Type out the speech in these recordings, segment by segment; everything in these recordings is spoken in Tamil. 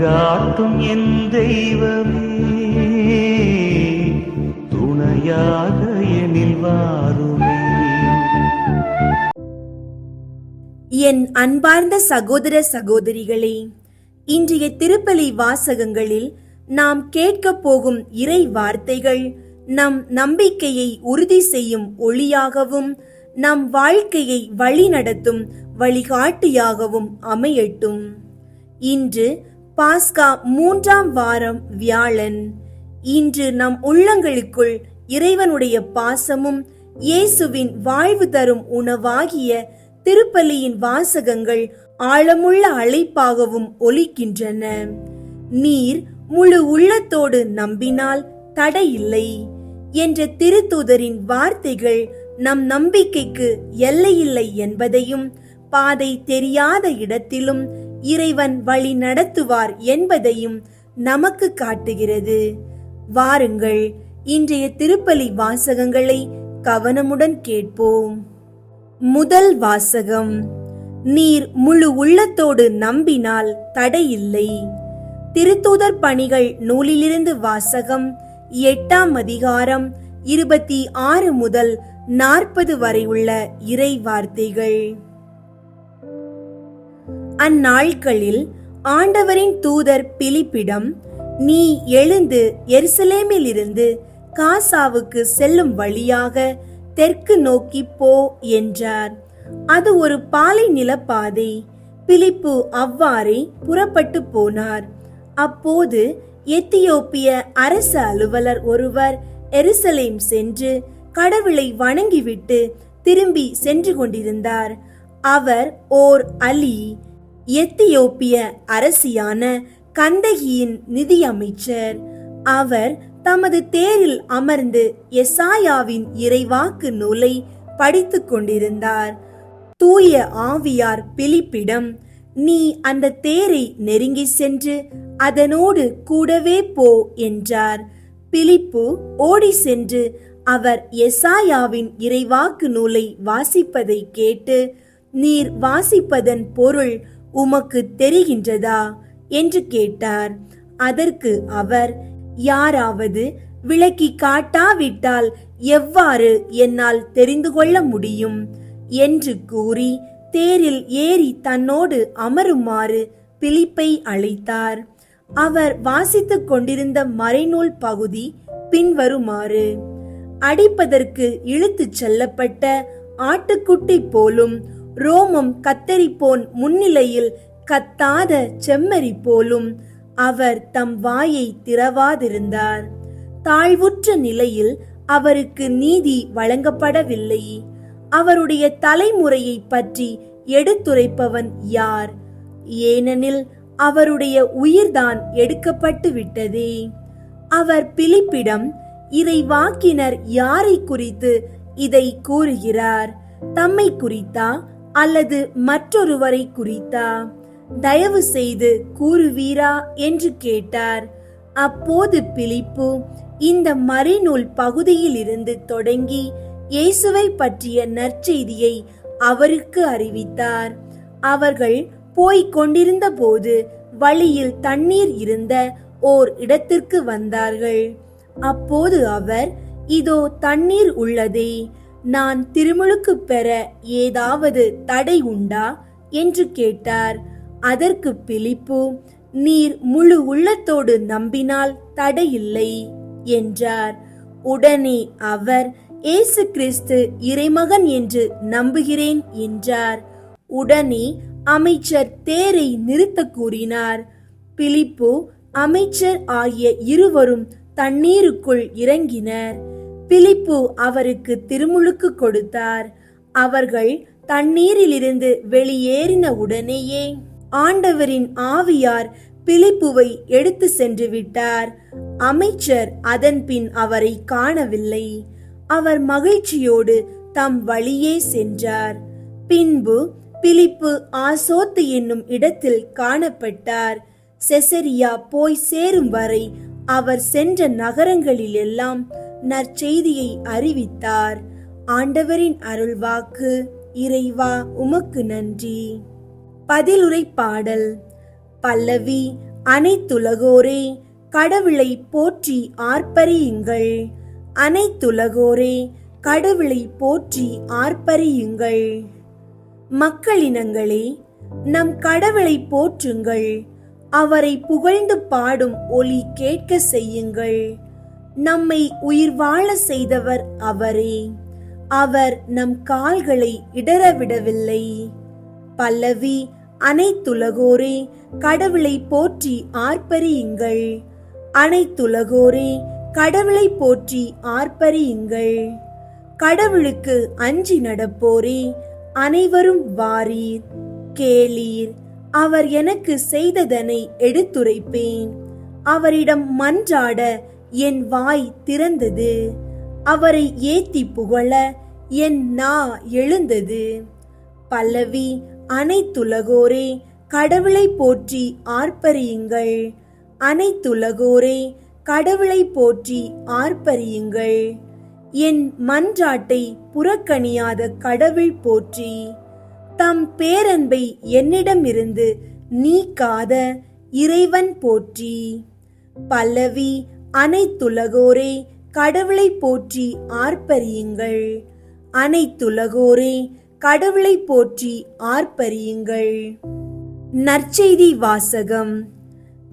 வழிகாட்டும் என் தெய்வமே துணையாக எனில் வாருமே. என் அன்பார்ந்த சகோதர சகோதரிகளே இன்றைய திருப்பலி வாசகங்களில் நாம் கேட்கப் போகும் இறை வார்த்தைகள் நம் நம்பிக்கையை உறுதி செய்யும் ஒளியாகவும் நம் வாழ்க்கையை வழிநடத்தும் வழிகாட்டியாகவும் அமையட்டும். இன்று பாஸ்கா மூன்றாம் வாரம் வியாழன். இன்று நம் உள்ளங்களுக்குள் இறைவனுடைய பாசமும் இயேசுவின் வாழ்வு தரும் உணவாகிய திருப்பலியின் வாசகங்கள் ஆழமுள்ள அழைப்பாகவும் ஒலிக்கின்றன. நீர் முழு உள்ளத்தோடு நம்பினால் தடையில்லை என்ற திருத்தூதரின் வார்த்தைகள் நம் நம்பிக்கைக்கு எல்லையில்லை என்பதையும் பாதை தெரியாத இடத்திலும் இறைவன் வழி நடத்துவார் என்பதையும் நமக்கு காட்டுகிறது. வாருங்கள் இன்றைய திருப்பலி வாசகங்களை கவனமுடன் கேட்போம். முதல் வாசகம் நீர் முழு உள்ளத்தோடு நம்பினால் தடையில்லை. திருத்தூதர் பணிகள் நூலிலிருந்து வாசகம் எட்டாம் அதிகாரம் இருபத்தி ஆறு முதல் நாற்பது வரை உள்ள இறை வார்த்தைகள். அந்நாட்களில் ஆண்டவரின் தூதர் பிலிப்பிடம் நீ எழுந்து எருசலேமில் இருந்து காசாவுக்கு செல்லும் வழியாக தெற்கு நோக்கி போ என்றார். அது ஒரு பாலை நிலப்பாதை பிலிப்பு அவ்வாறே புறப்பட்டு போனார். அப்போது எத்தியோப்பிய அரசு அலுவலர் ஒருவர் எருசலேம் சென்று கடவுளை வணங்கிவிட்டு திரும்பி சென்று கொண்டிருந்தார். அவர் ஓர் அலி எத்தியோப்பிய அரசியான கந்தகியின் நிதியமைச்சர். அவர் தமது தேரில் அமர்ந்து எசாயாவின் இறைவாக்கு நூலை படித்துக் கொண்டிருந்தார். தூய ஆவியார் பிலிப்பிடம் நீ அந்த தேரை நெருங்கி சென்று அதனோடு கூடவே போ என்றார். பிலிப்பு ஓடி சென்று அவர் எசாயாவின் இறைவாக்கு நூலை வாசிப்பதை கேட்டு நீர் வாசிப்பதன் பொருள் உமக்கு தெரிகின்றதா? என்று கேட்டார். அதற்கு அவர் யாராவது விளக்கி காட்டாவிட்டால் எவ்வாறு என்னால் தெரிந்து கொள்ள முடியும்? என்று கூறி தேரில் ஏறி தன்னோடு அமருமாறு பிலிப்பை அழைத்தார். அவர் வாசித்துக் கொண்டிருந்த மறைநூல் பகுதி பின்வருமாறு அடிப்பதற்கு இழுத்துச் செல்லப்பட்ட ஆட்டுக்குட்டி போலும் ரோமம் கத்தரிப்போன் முன்னிலையில் கத்தாத செம்மறி போலும். அவர் தம் வாயை திறவாதிருந்தார். தாழ்வுற்ற நிலையில் அவருக்கு நீதி வழங்கப்படவில்லை. அவருடைய தலைமுறையை பற்றி எடுத்துரைப்பவன் யார்? ஏனெனில் அவருடைய உயிர்தான் எடுக்கப்பட்டு விட்டதே அவர் பிலிப்பிடம் இதை வாக்கினர் யாரை குறித்து இதை கூறுகிறார்? தம்மை குறித்தா அல்லது மற்றொருவரை குறித்தா? தயவு செய்து கூறுவீரா? என்று கேட்டார். அப்போது பிலிப்பு இந்த மறைநூல் பகுதியிலிருந்து தொடங்கி இயேசுவை பற்றிய நற்செய்தியை அவருக்கு அறிவித்தார். அவர்கள் போய்க் கொண்டிருந்த போது வழியில் தண்ணீர் இருந்த ஓர் இடத்திற்கு வந்தார்கள். அப்போது அவர் இதோ தண்ணீர் உள்ளதே நான் திருமுழுக்கு பெற ஏதாவது தடை உண்டா? என்று கேட்டார். அதற்கு பிலிப்பு நீர் முழு உள்ளத்தோடு நம்பினால் தடையில்லை என்றார். உடனே அவர் இயேசு கிறிஸ்து இறைமகன் என்று நம்புகிறேன் என்றார். உடனே அமைச்சர் தேரை நிறுத்த கூறினார். பிலிப்பு அமைச்சர் ஆகிய இருவரும் தண்ணீருக்குள் இறங்கினர். பிலிப்பு அவருக்கு திருமுழுக்கு கொடுத்தார். அவர்கள் தண்ணீரிலிருந்து வெளியேறின உடனேயே ஆண்டவரின் ஆவியார் பிலிப்புவை எடுத்து சென்று விட்டார். அமைச்சர் அதன் பின் அவரை காணவில்லை. அவர் மகிழ்ச்சியோடு தம் வழியே சென்றார். பின்பு பிலிப்பு ஆசோத்து என்னும் இடத்தில் காணப்பட்டார். செசரியா போய் சேரும் வரை அவர் சென்ற நகரங்களிலெல்லாம் நற்செய்தியை அறிவித்தார். ஆண்டவரின் அருள்வாக்கு இறைவா உமக்கு நன்றி. பதிலுரை பாடல். பல்லவி அனைத்துலகோரே கடவுளை போற்றி ஆர்ப்பரியுங்கள். அனைத்துலகோரே கடவுளை போற்றி ஆர்ப்பரியுங்கள். மக்களினங்களே நம் கடவுளை போற்றுங்கள். அவரை புகழ்ந்து பாடும் ஒலி கேட்க செய்யுங்கள். நம்மை உயிர் வாழ செய்தவர் அவரே. அவர் நம் கால்களை இடரவிடவில்லை பல்லவி அனைத்துலகோரே கடவுளை போற்றி ஆர்ப்பரியுங்கள். அனைத்துலகோரே கடவுளை போற்றி ஆர்ப்பரியுங்கள். கடவுளுக்கு அஞ்சி நடப்போரே அனைவரும் வாரீர். கேளீர் அவர் எனக்கு செய்ததனை எடுத்துரைப்பேன். அவரிடம் மன்றாட என் வாய் திறந்தது. அவரை ஏத்தி புகழ என் நா எழுந்தது. பல்லவி அனைத்துலகோரே கடவுளை போற்றி ஆர்ப்பரியுங்கள். அனைத்துலகோரே கடவுளை போற்றி ஆர்ப்பரியுங்கள். என் மன்றாட்டை புறக்கணியாத கடவுள் போற்றி. தம் பேரன்பை என்னிடமிருந்து நீக்காத இறைவன் போற்றி. பல்லவி அனைத்துலகோரே கடவுளை போற்றி ஆர்ப்பரியுங்கள். அனைத்துலகோரே கடவுளை போற்றி ஆர்ப்பரியுங்கள். நற்செய்தி வாசகம்.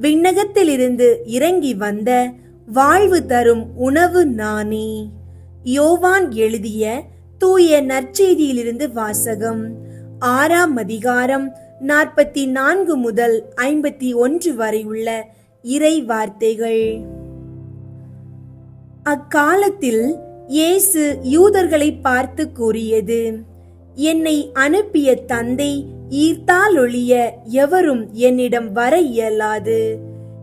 விண்ணகத்திலிருந்து இறங்கி வந்த வாழ்வு தரும் உணவு நானே. யோவான் எழுதிய தூய நற்செய்தியிலிருந்து வாசகம். ஆறாம் அதிகாரம் நாற்பத்தி நான்கு முதல் ஐம்பத்தி ஒன்று வரை உள்ள இறை வார்த்தைகள். அக்காலத்தில் இயேசு யூதர்களை பார்த்து கூறியது என்னை அனுப்பிய தந்தை ஈர்த்தாலொழிய எவரும் என்னிடம் வர இயலாது.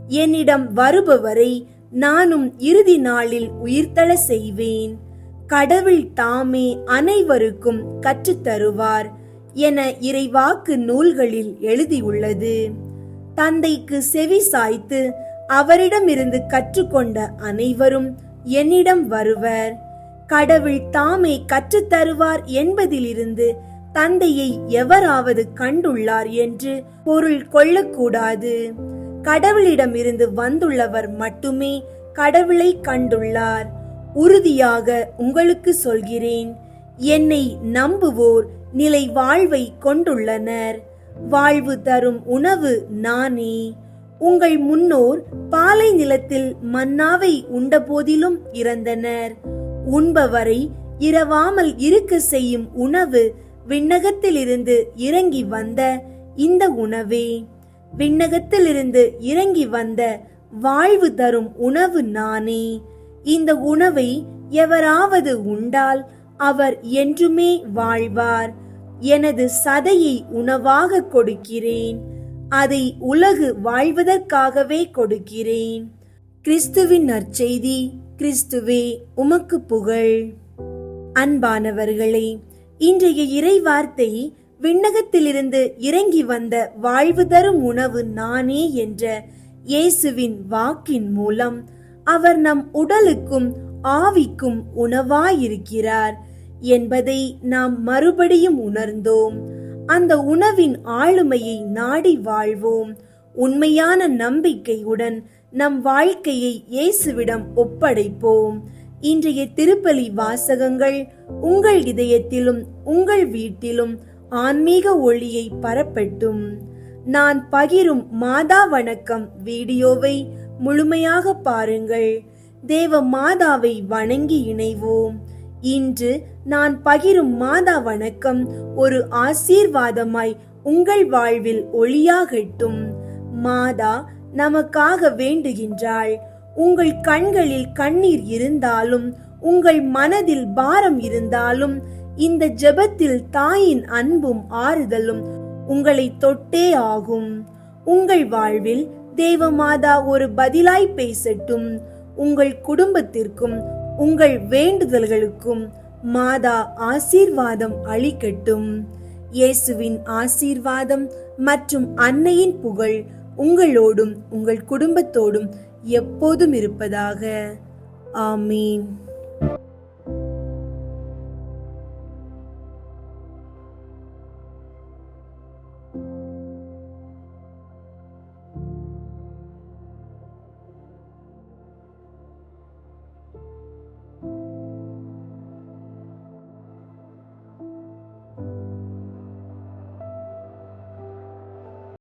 என்னிடம் வருபவரை நானும் இறுதி நாளில் உயிர்த்தள செய்வேன். கடவுள் தாமே அனைவருக்கும் கற்றுத்தருவார் என இறைவாக்கு நூல்களில் எழுதியுள்ளது. தந்தைக்கு செவி சாய்த்து அவரிடமிருந்து கற்றுக்கொண்ட அனைவரும் என்னிடம் வருவர். கடவுள் தாமே கற்றுத்தருவார் என்பதிலிருந்து தந்தையை எவராவது கண்டுள்ளார் என்று பொருள் கொள்ளக்கூடாது. கடவுளிடமிருந்து வந்துள்ளவர் மட்டுமே கடவுளை கண்டுள்ளார். உறுதியாக உங்களுக்கு சொல்கிறேன் என்னை நம்புவோர் நிலை வாழ்வை கொண்டுள்ளனர். வாழ்வு தரும் உணவு நானே. உங்கள் முன்னோர் பாலை நிலத்தில் மன்னாவை உண்டபோதிலும் இறந்தனர். உண்பவரை இரவாமல் இருக்க செய்யும் உணவு விண்ணகத்திலிருந்து இறங்கி வந்த இந்த உணவே. விண்ணகத்திலிருந்து இறங்கி வந்த வாழ்வு தரும் உணவு நானே. இந்த உணவை எவராவது உண்டால் அவர் என்றுமே வாழ்வார். எனது சதையை உணவாக கொடுக்கிறேன். அதை உலகு வாழ்வதற்காகவே கொடுக்கிறேன். கிறிஸ்துவின் நற்செய்தி கிறிஸ்துவே உமக்கு புகழ். அன்பானவர்களே இன்றைய இறை வார்த்தை விண்ணகத்திலிருந்து இறங்கி வந்த வாழ்வு தரும் உணவு நானே என்ற இயேசுவின் வாக்கின் மூலம் அவர் நம் உடலுக்கும் ஆவிக்கும் உணவாயிருக்கிறார் என்பதை நாம் மறுபடியும் உணர்ந்தோம். அந்த உணவின் ஆளுமையை நாடி வாழ்வோம். உண்மையான நம்பிக்கையுடன் நம் வாழ்க்கையை இயேசுவிடம் ஒப்படைப்போம். இன்றைய திருப்பலி வாசகங்கள் உங்கள் இதயத்திலும் உங்கள் வீட்டிலும் ஆன்மீக ஒளியை பரப்பட்டும். நான் பகிரும் மாதா வணக்கம் வீடியோவை முழுமையாக பாருங்கள். தேவ மாதாவை வணங்கி இணைவோம். இன்று நான் பகிரும் மாதா வணக்கம். ஒரு ஆசீர்வாதமாய் உங்கள் வாழ்வில் ஒளியாகட்டும். மாதா நமக்காக வேண்டுகின்றாள். உங்கள் கண்களில் கண்ணீர் இருந்தாலும் உங்கள் மனதில் பாரம் இருந்தாலும் இந்த ஜெபத்தில் தாயின் அன்பும் ஆறுதலும் உங்களை தொட்டே ஆகும். உங்கள் வாழ்வில் தேவமாதா ஒரு பதிலாய் பேசட்டும். உங்கள் குடும்பத்திற்கும் உங்கள் வேண்டுதல்களுக்கும் மாதா ஆசீர்வாதம் அளிக்கட்டும். இயேசுவின் ஆசீர்வாதம் மற்றும் அன்னையின் புகழ் உங்களோடும் உங்கள் குடும்பத்தோடும் எப்போதும் இருப்பதாக. ஆமீன்.